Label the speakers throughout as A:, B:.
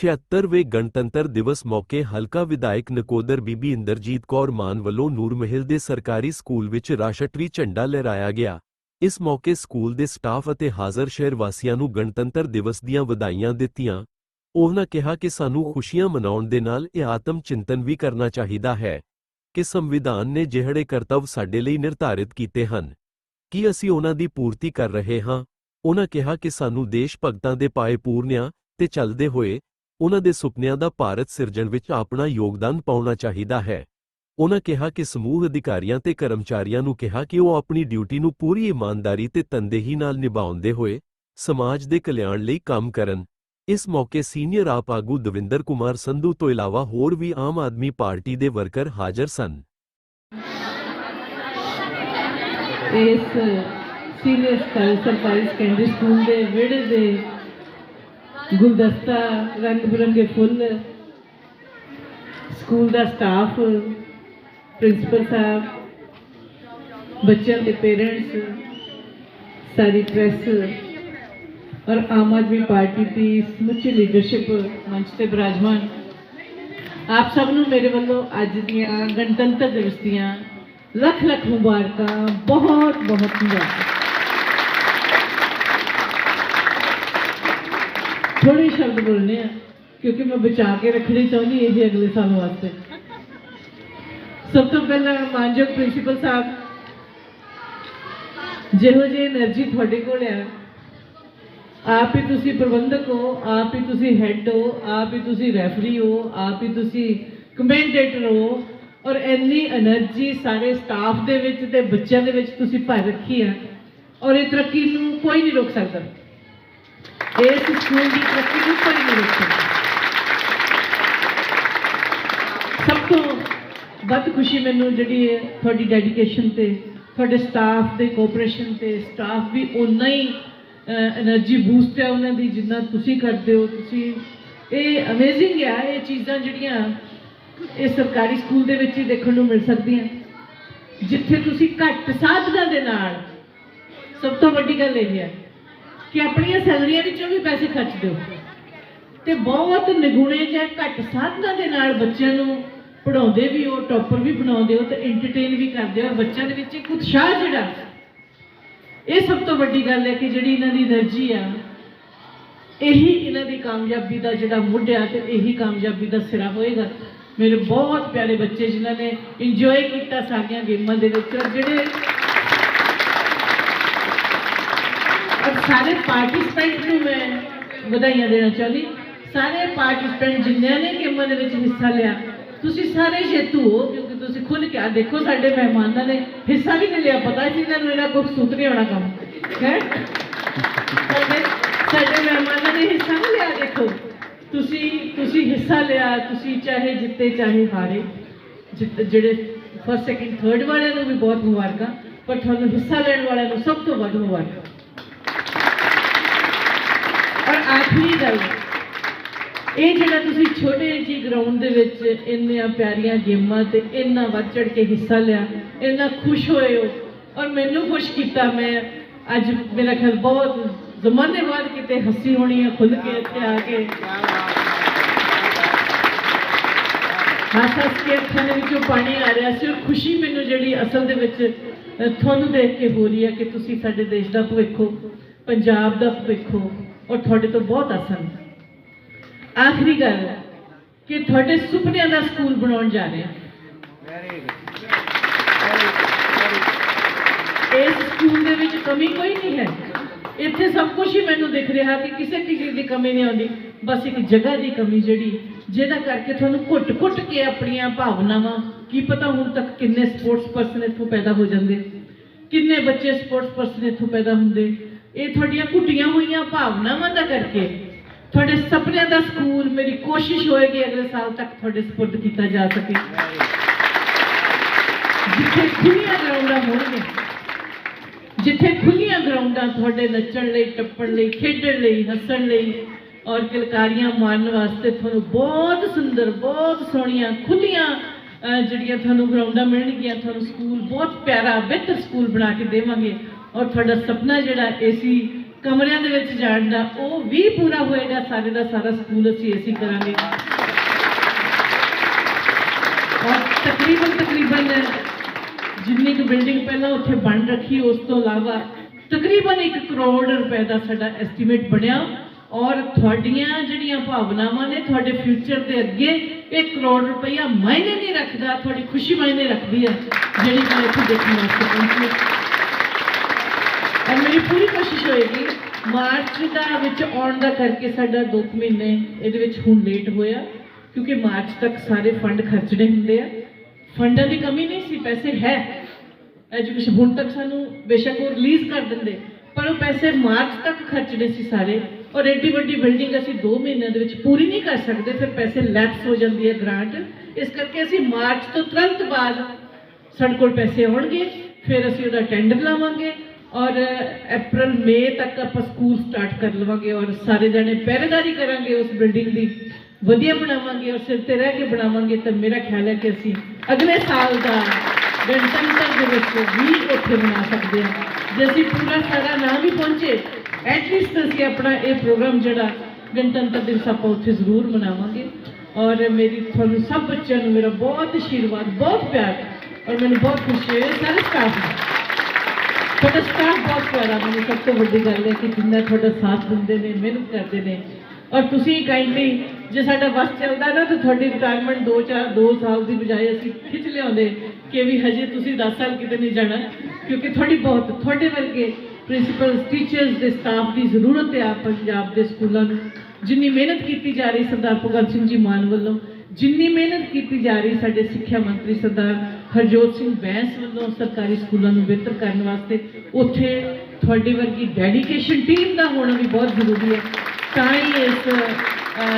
A: 76ਵੇਂ ਗਣਤੰਤਰ ਦਿਵਸ ਮੌਕੇ ਹਲਕਾ ਵਿਧਾਇਕ ਨਕੋਦਰ ਬੀਬੀ ਇੰਦਰਜੀਤ ਕੌਰ ਮਾਨ ਵੱਲੋਂ ਨੂਰਮਹਿਲ ਦੇ ਸਰਕਾਰੀ ਸਕੂਲ ਵਿੱਚ ਰਾਸ਼ਟਰੀ ਝੰਡਾ ਲਹਿਰਾਇਆ ਗਿਆ। ਇਸ ਮੌਕੇ ਸਕੂਲ ਦੇ ਸਟਾਫ ਅਤੇ ਹਾਜ਼ਰ ਸ਼ਹਿਰ ਵਾਸੀਆਂ ਨੂੰ ਗਣਤੰਤਰ ਦਿਵਸ ਦੀਆਂ ਵਧਾਈਆਂ ਦਿੱਤੀਆਂ। ਉਹਨਾਂ ਕਿਹਾ ਕਿ ਸਾਨੂੰ ਖੁਸ਼ੀਆਂ ਮਨਾਉਣ ਦੇ ਨਾਲ ਇਹ ਆਤਮ ਚਿੰਤਨ ਵੀ ਕਰਨਾ ਚਾਹੀਦਾ ਹੈ ਕਿ ਸੰਵਿਧਾਨ ਨੇ ਜਿਹੜੇ ਕਰਤੱਵ ਸਾਡੇ ਲਈ ਨਿਰਧਾਰਿਤ ਕੀਤੇ ਹਨ। ਕੀ ਅਸੀਂ ਉਹਨਾਂ ਦੀ ਪੂਰਤੀ ਕਰ ਰਹੇ ਹਾਂ? ਉਹਨਾਂ ਕਿਹਾ ਕਿ ਸਾਨੂੰ ਦੇਸ਼ ਭਗਤਾਂ ਦੇ ਪਾਏ ਪੂਰਨਿਆਂ ਤੇ ਚੱਲਦੇ ਹੋਏ ਉਹਨਾਂ ਦੇ ਸੁਪਨਿਆਂ ਦਾ ਭਾਰਤ ਸਿਰਜਣ ਵਿੱਚ ਆਪਣਾ ਯੋਗਦਾਨ ਪਾਉਣਾ ਚਾਹੀਦਾ ਹੈ। ਉਹਨਾਂ ਕਿਹਾ ਕਿ ਸਮੂਹ ਅਧਿਕਾਰੀਆਂ ਤੇ ਕਰਮਚਾਰੀਆਂ ਨੂੰ ਕਿਹਾ ਕਿ ਉਹ ਆਪਣੀ ਡਿਊਟੀ ਨੂੰ ਪੂਰੀ ਇਮਾਨਦਾਰੀ ਤੇ ਤਨਦੇਹੀ ਨਾਲ ਨਿਭਾਉਂਦੇ ਹੋਏ ਸਮਾਜ ਦੇ ਕਲਿਆਣ ਲਈ ਕੰਮ ਕਰਨ। ਇਸ ਮੌਕੇ ਸੀਨੀਅਰ ਆਪ ਆਗੂ ਦਵਿੰਦਰ ਕੁਮਾਰ ਸੰਧੂ ਤੋਂ ਇਲਾਵਾ ਹੋਰ ਵੀ ਆਮ ਆਦਮੀ ਪਾਰਟੀ ਦੇ ਵਰਕਰ ਹਾਜ਼ਰ ਸਨ।
B: ਇਸ ਸੀਨੀਅਰ ਸਰਕਾਰੀ ਸਰਕਾਰੀ ਸਕੂਲ ਦੇ ਵਿਹੜੇ ਦੇ ਗੁਲਦਸਤਾ ਰੰਗ ਬਿਰੰਗੇ ਫੁੱਲ, ਸਕੂਲ ਦਾ ਸਟਾਫ ਪ੍ਰਿੰਸੀਪਲ ਸਾਹਿਬ, ਬੱਚਿਆਂ ਦੇ ਪੇਰੈਂਟਸ ਸਾਰੀ ਪ੍ਰੈਸ ਔਰ ਆਮ ਆਦਮੀ ਪਾਰਟੀ ਦੀ ਸਮੁੱਚੀ ਲੀਡਰਸ਼ਿਪ ਮੰਚ ਤੇ ਬਿਰਾਜਮਾਨ। ਆਪ ਸਭ ਨੂੰ ਮੇਰੇ ਵੱਲੋਂ ਅੱਜ ਦੀਆਂ ਗਣਤੰਤਰ ਦਿਵਸ ਦੀਆਂ ਲੱਖ ਲੱਖ ਮੁਬਾਰਕਾਂ ਬਹੁਤ ਬਹੁਤ ਮੁਬਾਰਕਾਂ। ਥੋੜੇ ਸ਼ਬਦ ਬੋਲਨੇ ਆ, ਕਿਉਂਕਿ ਮੈਂ ਬਚਾ ਕੇ ਰੱਖਣੀ ਚਾਹੁੰਦੀ ਇਹ ਅਗਲੇ ਸਾਲ ਵਾਸਤੇ। ਸਭ ਤੋਂ ਪਹਿਲਾਂ ਮਾਨਯੋਗ ਪ੍ਰਿੰਸੀਪਲ ਸਾਹਿਬ, ਜਿਹੋ ਜਿਹੀ એનર્ਜੀ ਤੁਹਾਡੇ ਕੋਲ ਆ, ਆਪ ਹੀ ਤੁਸੀਂ ਪ੍ਰਬੰਧਕ ਹੋ, ਆਪ ਹੀ ਤੁਸੀਂ ਹੈੱਡ ਹੋ, ਆਪ ਹੀ ਤੁਸੀਂ ਰੈਫਰੀ ਹੋ, ਆਪ ਹੀ ਤੁਸੀਂ ਕਮੈਂਟੇਟਰ ਹੋ, ਔਰ ਇੰਨੀ એનર્ਜੀ ਸਾਰੇ ਸਟਾਫ ਦੇ ਵਿੱਚ ਤੇ ਬੱਚਿਆਂ ਦੇ ਵਿੱਚ ਤੁਸੀਂ ਭਰ ਰੱਖੀ ਆ, ਔਰ ਇਹ ਤਰੱਕੀ ਨੂੰ ਕੋਈ ਨਹੀਂ ਰੋਕ ਸਕਦਾ। ਇਸ ਸਕੂਲ ਦੀ ਤਰੱਕੀ ਨੂੰ ਕੋਈ ਨਹੀਂ ਰੋਕੇਗਾ ਸਭ ਤੋਂ ਵੱਧ ਖੁਸ਼ੀ ਮੈਨੂੰ ਜਿਹੜੀ ਹੈ ਤੁਹਾਡੀ ਡੈਡੀਕੇਸ਼ਨ ਤੇ, ਤੁਹਾਡੇ ਸਟਾਫ ਦੇ ਕੋਆਪਰੇਸ਼ਨ ਤੇ ਸਟਾਫ ਵੀ ਉਨਾ ਹੀ એનર્ਜੀ ਬੂਸਟ ਹੈ ਉਹਨਾਂ ਦੀ ਜਿੰਨਾ ਤੁਸੀਂ ਕਰਦੇ ਹੋ। ਤੁਸੀਂ, ਇਹ ਅਮੇਜ਼ਿੰਗ ਹੈ, ਇਹ ਚੀਜ਼ਾਂ ਜਿਹੜੀਆਂ ਇਹ ਸਰਕਾਰੀ ਸਕੂਲ ਦੇ ਵਿੱਚ ਹੀ ਦੇਖਣ ਨੂੰ ਮਿਲ ਸਕਦੀਆਂ। ਜਿੱਥੇ ਤੁਸੀਂ ਘੱਟ ਸਾਧਨਾ ਦੇ ਨਾਲ, ਸਭ ਤੋਂ ਵੱਡੀ ਗੱਲ ਇਹ ਹੈ ਕਿ ਆਪਣੀਆਂ ਸੈਲਰੀਆਂ ਵਿੱਚੋਂ ਵੀ ਪੈਸੇ ਖਰਚ ਦਿਓ। ਤੇ ਬਹੁਤ ਨਿਗੁਣੇ ਜਾਂ ਘੱਟ ਸਾਧਨਾਂ ਦੇ ਨਾਲ ਬੱਚਿਆਂ ਨੂੰ ਪੜਾਉਂਦੇ ਵੀ ਹੋ, ਟੌਪਰ ਵੀ ਬਣਾਉਂਦੇ ਹੋ ਤੇ ਐਂਟਰਟੇਨ ਵੀ ਕਰਦੇ ਹੋ ਬੱਚਿਆਂ ਦੇ ਵਿੱਚ ਇੱਕ ਉਤਸ਼ਾਹ ਜਿਹੜਾ ਇਹ ਸਭ ਤੋਂ ਵੱਡੀ ਗੱਲ ਹੈ ਕਿ ਜਿਹੜੀ ਇਹਨਾਂ ਦੀ એનર્ਜੀ ਆ, ਇਹੀ ਇਹਨਾਂ ਦੀ ਕਾਮਯਾਬੀ ਦਾ ਜਿਹੜਾ ਮੁੱਢ ਆ ਤੇ ਇਹੀ ਕਾਮਯਾਬੀ ਦਾ ਸਿਰਾ ਹੋਏਗਾ। ਮੇਰੇ ਬਹੁਤ ਪਿਆਰੇ ਬੱਚੇ ਜਿਨ੍ਹਾਂ ਨੇ ਇੰਜੋਏ ਕੀਤਾ ਸਾਰੀਆਂ ਗੇਮਾਂ ਦੇ ਵਿੱਚ ਜਿਹੜੇ ਸਾਰੇ ਪਾਰਟਿਸਪੈਂਟ ਨੂੰ ਮੈਂ ਵਧਾਈਆਂ ਦੇਣਾ ਚਾਹੁੰਦੀ। ਸਾਰੇ ਪਾਰਟਿਸਪੈਂਟ ਜਿੰਨਿਆਂ ਨੇ ਗੇਮਾਂ ਦੇ ਵਿੱਚ ਹਿੱਸਾ ਲਿਆ, ਤੁਸੀਂ ਸਾਰੇ ਜੇਤੂ ਹੋ, ਕਿਉਂਕਿ ਤੁਸੀਂ ਖੁੱਲ ਕੇ ਆ ਦੇਖੋ ਸਾਡੇ ਮਹਿਮਾਨਾਂ ਨੇ ਹਿੱਸਾ ਵੀ ਨਹੀਂ ਲਿਆ, ਪਤਾ ਸੀ ਇਹਨਾਂ ਨੂੰ ਇਹਨਾਂ ਕੋਈ ਸੂਤ ਹੋਣਾ ਕੰਮ। ਹੈ? ਸਾਡੇ ਸਾਡੇ ਮਹਿਮਾਨਾਂ ਨੇ ਹਿੱਸਾ ਨਹੀਂ ਲਿਆ, ਦੇਖੋ। ਤੁਸੀਂ ਤੁਸੀਂ ਹਿੱਸਾ ਲਿਆ, ਤੁਸੀਂ ਚਾਹੇ ਜਿੱਤੇ, ਚਾਹੇ ਹਾਰੇ। ਜਿੱਤ, ਜਿਹੜੇ ਫਸਟ ਸੈਕਿੰਡ ਥਰਡ ਵਾਲਿਆਂ ਨੂੰ ਵੀ ਬਹੁਤ ਮੁਬਾਰਕਾਂ, ਪਰ ਤੁਹਾਨੂੰ ਹਿੱਸਾ ਲੈਣ ਵਾਲਿਆਂ ਨੂੰ ਸਭ ਤੋਂ ਵੱਧ ਮੁਬਾਰਕਾਂ ਔਰ ਆਖਰੀ ਗੱਲ ਇਹ ਜਿਹੜਾ ਤੁਸੀਂ ਛੋਟੇ ਜਿਹੇ ਗਰਾਊਂਡ ਦੇ ਵਿੱਚ ਇੰਨੀਆਂ ਪਿਆਰੀਆਂ ਗੇਮਾਂ ਤੇ ਇੰਨਾ ਵੱਧ ਚੜ ਕੇ ਹਿੱਸਾ ਲਿਆ, ਇੰਨਾ ਖੁਸ਼ ਹੋਏ ਹੋ ਔਰ ਮੈਨੂੰ ਖੁਸ਼ ਕੀਤਾ ਮੈਂ, ਅੱਜ ਮੇਰਾ ਖਿਆਲ ਬਹੁਤ ਜ਼ਮਾਨੇ ਬਾਅਦ ਕਿਤੇ ਹੱਸੀ ਹੋਣੀ ਹੈ ਖੁੱਲ ਕੇ ਇੱਥੇ ਆ ਕੇ। ਹੱਸ ਹੱਸ ਕੇ ਅੱਖਾਂ ਦੇ ਵਿੱਚੋਂ ਪਾਣੀ ਆ ਰਿਹਾ ਸੀ ਔਰ ਖੁਸ਼ੀ ਮੈਨੂੰ ਜਿਹੜੀ ਅਸਲ ਦੇ ਵਿੱਚ ਤੁਹਾਨੂੰ ਦੇਖ ਕੇ ਹੋ ਰਹੀ ਹੈ ਕਿ ਤੁਸੀਂ ਸਾਡੇ ਦੇਸ਼ ਦਾ ਭਵਿੱਖ ਹੋ, ਪੰਜਾਬ ਦਾ ਭਵਿੱਖ ਹੋ। ਔਰ ਤੁਹਾਡੇ ਤੋਂ ਬਹੁਤ ਆਸਾਨ। ਆਖਰੀ ਗੱਲ ਕਿ ਤੁਹਾਡੇ ਸੁਪਨਿਆਂ ਦਾ ਸਕੂਲ ਬਣਾਉਣ ਜਾ ਰਹੇ ਹਾਂ। ਇਸ ਸਕੂਲ ਦੇ ਵਿੱਚ ਕਮੀ ਕੋਈ ਨਹੀਂ ਹੈ। ਇੱਥੇ ਸਭ ਕੁਝ ਹੀ ਮੈਨੂੰ ਦਿਖ ਰਿਹਾ ਕਿ ਕਿਸੇ ਚੀਜ਼ ਦੀ ਕਮੀ ਨਹੀਂ ਆਉਂਦੀ। ਬਸ ਇੱਕ ਜਗ੍ਹਾ ਦੀ ਕਮੀ ਜਿਹੜੀ ਜਿਹਦਾ ਕਰਕੇ ਤੁਹਾਨੂੰ ਘੁੱਟ-ਘੁੱਟ ਕੇ ਆਪਣੀਆਂ ਭਾਵਨਾਵਾਂ ਕੀ ਪਤਾ ਹੁਣ ਤੱਕ ਕਿੰਨੇ ਸਪੋਰਟਸ ਪਰਸਨ ਇੱਥੋਂ ਪੈਦਾ ਹੋ ਜਾਂਦੇ ਕਿੰਨੇ ਬੱਚੇ ਸਪੋਰਟਸ ਪਰਸਨ ਇੱਥੋਂ ਪੈਦਾ ਹੁੰਦੇ। ਇਹ ਤੁਹਾਡੀਆਂ ਘੁੱਟੀਆਂ ਹੋਈਆਂ ਭਾਵਨਾਵਾਂ ਦਾ ਕਰਕੇ ਤੁਹਾਡੇ ਸੁਪਨਿਆਂ ਦਾ ਸਕੂਲ ਮੇਰੀ ਕੋਸ਼ਿਸ਼ ਹੋਏਗੀ ਅਗਲੇ ਸਾਲ ਤੱਕ ਤੁਹਾਡੇ ਸਪੁਰਦ ਕੀਤਾ ਜਾ ਸਕੇ। ਜਿੱਥੇ ਖੁੱਲੀਆਂ ਗਰਾਊਂਡਾਂ ਹੋਣਗੀਆਂ ਜਿੱਥੇ ਖੁੱਲੀਆਂ ਗਰਾਊਂਡਾਂ ਤੁਹਾਡੇ ਨੱਚਣ ਲਈ, ਟੱਪਣ ਲਈ, ਖੇਡਣ ਲਈ, ਹੱਸਣ ਲਈ ਔਰ ਕਿਲਕਾਰੀਆਂ ਮਾਰਨ ਵਾਸਤੇ ਤੁਹਾਨੂੰ ਬਹੁਤ ਸੁੰਦਰ, ਬਹੁਤ ਸੋਹਣੀਆਂ ਖੁੱਲੀਆਂ ਜਿਹੜੀਆਂ ਤੁਹਾਨੂੰ ਗਰਾਊਂਡਾਂ ਮਿਲਣਗੀਆਂ, ਤੁਹਾਨੂੰ ਸਕੂਲ ਬਹੁਤ ਪਿਆਰਾ, ਬਿਹਤਰ ਸਕੂਲ ਬਣਾ ਕੇ ਦੇਵਾਂਗੇ। ਔਰ ਤੁਹਾਡਾ ਸੁਪਨਾ ਜਿਹੜਾ ਏਸੀ ਕਮਰਿਆਂ ਦੇ ਵਿੱਚ ਜਾਣ ਦਾ, ਉਹ ਵੀ ਪੂਰਾ ਹੋਏਗਾ। ਸਾਰੇ ਦਾ ਸਾਰਾ ਸਕੂਲ ਅਸੀਂ ਏਸੀ ਕਰਾਂਗੇ। ਔਰ ਤਕਰੀਬਨ ਤਕਰੀਬਨ ਜਿੰਨੀ ਕੁ ਬਿਲਡਿੰਗ ਪਹਿਲਾਂ ਉੱਥੇ ਬਣ ਰੱਖੀ, ਉਸ ਤੋਂ ਇਲਾਵਾ ਤਕਰੀਬਨ 1 ਕਰੋੜ ਰੁਪਏ ਦਾ ਸਾਡਾ ਐਸਟੀਮੇਟ ਬਣਿਆ। ਔਰ ਤੁਹਾਡੀਆਂ ਜਿਹੜੀਆਂ ਭਾਵਨਾਵਾਂ ਨੇ, ਤੁਹਾਡੇ ਫਿਊਚਰ ਦੇ ਅੱਗੇ 1 ਕਰੋੜ ਰੁਪਈਆ ਮਾਇਨੇ ਨਹੀਂ ਰੱਖਦਾ, ਤੁਹਾਡੀ ਖੁਸ਼ੀ ਮਾਇਨੇ ਰੱਖਦੀ ਹੈ, ਜਿਹੜੀ ਮੈਂ ਇੱਥੇ ਦੇਖਣ ਵਾਸਤੇ ਪਹੁੰਚੀ ਮੇਰੀ ਪੂਰੀ ਕੋਸ਼ਿਸ਼ ਹੋਏਗੀ ਮਾਰਚ ਦਾ ਵਿੱਚ ਆਉਣ ਦਾ ਕਰਕੇ ਸਾਡਾ 2 ਮਹੀਨੇ ਇਹਦੇ ਵਿੱਚ ਹੁਣ ਲੇਟ ਹੋਇਆ, ਕਿਉਂਕਿ ਮਾਰਚ ਤੱਕ ਸਾਰੇ ਫੰਡ ਖਰਚਣੇ ਹੁੰਦੇ ਆ। ਫੰਡਾਂ ਦੀ ਕਮੀ ਨਹੀਂ ਸੀ, ਪੈਸੇ ਹੈ। ਐਜੂਕੇਸ਼ਨ ਹੁਣ ਤੱਕ ਸਾਨੂੰ ਬੇਸ਼ੱਕ ਉਹ ਰਿਲੀਜ਼ ਕਰ ਦਿੰਦੇ, ਪਰ ਉਹ ਪੈਸੇ ਮਾਰਚ ਤੱਕ ਖਰਚਣੇ ਸੀ ਸਾਰੇ। ਔਰ ਐਡੀ ਵੱਡੀ ਬਿਲਡਿੰਗ ਅਸੀਂ 2 ਮਹੀਨਿਆਂ ਦੇ ਵਿੱਚ ਪੂਰੀ ਨਹੀਂ ਕਰ ਸਕਦੇ, ਫਿਰ ਪੈਸੇ ਲੈਪਸ ਹੋ ਜਾਂਦੀ ਹੈ ਗ੍ਰਾਂਟ ਇਸ ਕਰਕੇ ਅਸੀਂ ਮਾਰਚ ਤੋਂ ਤੁਰੰਤ ਬਾਅਦ ਸਾਡੇ ਕੋਲ ਪੈਸੇ ਆਉਣਗੇ, ਫਿਰ ਅਸੀਂ ਉਹਦਾ ਟੈਂਡਰ ਲਾਵਾਂਗੇ। ਔਰ ਅਪ੍ਰੈਲ ਮਈ ਤੱਕ ਆਪਾਂ ਸਕੂਲ ਸਟਾਰਟ ਕਰ ਲਵਾਂਗੇ ਔਰ ਸਾਰੇ ਜਣੇ ਪਹਿਰੇਦਾਰੀ ਕਰਾਂਗੇ ਉਸ ਬਿਲਡਿੰਗ ਦੀ। ਵਧੀਆ ਬਣਾਵਾਂਗੇ ਔਰ ਸਿਰ ਤੇ ਰਹਿ ਕੇ ਬਣਾਵਾਂਗੇ ਤਾਂ ਮੇਰਾ ਖਿਆਲ ਹੈ ਕਿ ਅਸੀਂ ਅਗਲੇ ਸਾਲ ਦਾ ਗਣਤੰਤਰ ਦਿਵਸ ਵੀ ਉੱਥੇ ਮਨਾ ਸਕਦੇ ਹਾਂ। ਜੇ ਅਸੀਂ ਪੂਰਾ ਸਾਰਾ ਨਾ ਵੀ ਪਹੁੰਚੇ ਐਟਲੀਸਟ ਅਸੀਂ ਆਪਣਾ ਇਹ ਪ੍ਰੋਗਰਾਮ ਜਿਹੜਾ ਗਣਤੰਤਰ ਦਿਵਸ ਆਪਾਂ ਉੱਥੇ ਜ਼ਰੂਰ ਮਨਾਵਾਂਗੇ। ਔਰ ਮੇਰੀ ਤੁਹਾਨੂੰ ਸਭ ਬੱਚਿਆਂ ਨੂੰ ਮੇਰਾ ਬਹੁਤ ਆਸ਼ੀਰਵਾਦ ਬਹੁਤ ਪਿਆਰ ਔਰ ਮੈਨੂੰ ਬਹੁਤ ਖੁਸ਼ੀ ਹੈ ਸਾਰੇ ਸਟਾਫ ਨੂੰ। ਤੁਹਾਡਾ ਸਟਾਫ ਬਹੁਤ ਪਿਆਰਾ ਮੈਨੂੰ ਸਭ ਤੋਂ ਵੱਡੀ ਗੱਲ ਹੈ ਕਿ ਜਿੰਨਾ ਤੁਹਾਡਾ ਸਾਥ ਦਿੰਦੇ ਨੇ, ਮਿਹਨਤ ਕਰਦੇ ਨੇ। ਔਰ ਤੁਸੀਂ ਕਾਈਂਡਲੀ ਜੇ ਸਾਡਾ ਬੱਸ ਚੱਲਦਾ ਨਾ, ਤਾਂ ਤੁਹਾਡੀ ਰਿਟਾਇਰਮੈਂਟ 2 4 2 ਸਾਲ ਦੀ ਬਜਾਏ ਅਸੀਂ ਖਿੱਚ ਲਿਆਉਂਦੇ ਕਿ ਵੀ ਹਜੇ ਤੁਸੀਂ 10 ਸਾਲ ਕਿਤੇ ਨਹੀਂ ਜਾਣਾ, ਕਿਉਂਕਿ ਤੁਹਾਡੀ ਬਹੁਤ, ਤੁਹਾਡੇ ਵਰਗੇ ਪ੍ਰਿੰਸੀਪਲਸ ਟੀਚਰਸ ਦੇ ਸਟਾਫ ਦੀ ਜ਼ਰੂਰਤ ਹੈ ਆ ਪੰਜਾਬ ਦੇ ਸਕੂਲਾਂ ਨੂੰ। ਜਿੰਨੀ ਮਿਹਨਤ ਕੀਤੀ ਜਾ ਰਹੀ ਸਰਦਾਰ ਭਗਤ ਸਿੰਘ ਜੀ ਮਾਨ ਵੱਲੋਂ ਜਿੰਨੀ ਮਿਹਨਤ ਕੀਤੀ ਜਾ ਰਹੀ ਸਾਡੇ ਸਿੱਖਿਆ ਮੰਤਰੀ ਸਰਦਾਰ ਹਰਜੋਤ ਸਿੰਘ ਬੈਂਸ ਵੱਲੋਂ ਸਰਕਾਰੀ ਸਕੂਲਾਂ ਨੂੰ ਬਿਹਤਰ ਕਰਨ ਵਾਸਤੇ, ਉੱਥੇ ਤੁਹਾਡੀ ਵਰਗੀ ਡੈਡੀਕੇਸ਼ਨ ਟੀਮ ਦਾ ਹੋਣਾ ਵੀ ਬਹੁਤ ਜ਼ਰੂਰੀ ਹੈ। ਤਾਂ ਹੀ ਇਸ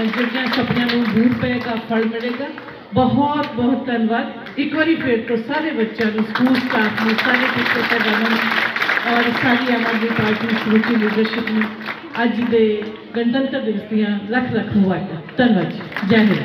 B: ਜਿਹੜੀਆਂ ਸੁਪਨਿਆਂ ਨੂੰ ਦੂਰ ਪਏਗਾ, ਫਲ ਮਿਲੇਗਾ। ਬਹੁਤ ਬਹੁਤ ਧੰਨਵਾਦ। ਇੱਕ ਵਾਰੀ ਫਿਰ ਤੋਂ ਸਾਰੇ ਬੱਚਿਆਂ ਨੂੰ ਸਕੂਲ ਸਟਾਫ ਨੂੰ, ਸਾਰੇ ਟੀਚਰ ਸਾਹਿਬਾਨਾਂ ਨੂੰ ਔਰ ਸਾਰੀ ਆਮ ਆਦਮੀ ਪਾਰਟੀ ਸਮੁੱਚੀ ਲੀਡਰਸ਼ਿਪ ਨੂੰ। ਅੱਜ ਦੇ ਗਣਤੰਤਰ ਦਿਵਸ ਦੀਆਂ ਲੱਖ ਲੱਖ ਮੁਬਾਰਕਾਂ। ਧੰਨਵਾਦ ਜੀ। ਜੈ ਹਿੰਦ।